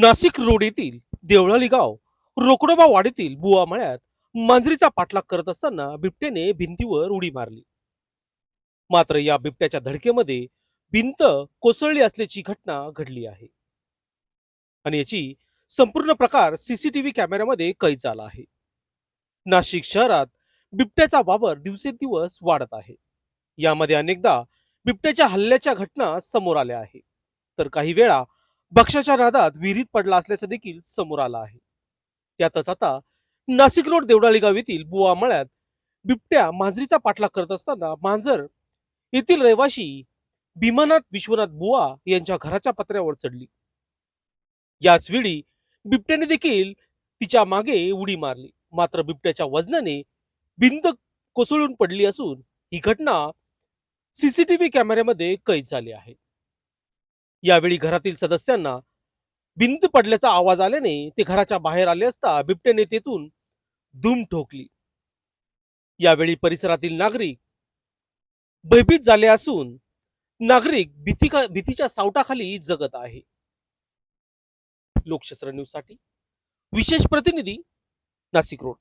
Nashik road येथील देवळाली गाव रोकडोबा वाडीतील बुवा मळ्यात मांजरीचा पाठलाग करत असताना बिबट्याने भिंतीवर उडी मारली. मात्र या बिबट्याच्या धडकेमध्ये भिंत कोसळली असल्याची घटना घडली आहे. आणि याची संपूर्ण प्रकार सीसीटीव्ही कॅमेऱ्यामध्ये कैद झाला आहे. नाशिक शहरात बिबट्याचा वावर दिवसेंदिवस वाढत आहे. यामध्ये अनेकदा बिबट्याच्या हल्ल्याच्या घटना समोर आल्या आहे. तर काही वेळा भक्ष्याच्या नादात विहिरीत पडला असल्याचं देखील समोर आलं आहे. त्यातच आता नाशिक रोड देवडाली गाव येथील बुवा मळ्यात बिबट्या मांजरीचा पाठलाग करत असताना मांजर येथील रहिवाशी भीमानाथ विश्वनाथ बुवा यांच्या घराच्या पत्र्यावर चढली. याच वेळी बिबट्याने देखील तिच्यामागे उडी मारली. मात्र बिबट्याच्या वजनाने भिंत कोसळून पडली असून ही घटना सीसीटीव्ही कॅमेऱ्यामध्ये कैद झाली आहे. यावेळी घरातील सदस्यांना भिंत पडल्याचा आवाज आल्याने ते घराच्या बाहेर आले असता बिबट्याने तेथून धूम ठोकली. यावेळी परिसरातील नागरिक भयभीत झाले असून नागरिक भीती भीतीच्या सावटाखाली जगत आहे. लोकशस्त्र न्यूजसाठी विशेष प्रतिनिधी नाशिक रोड.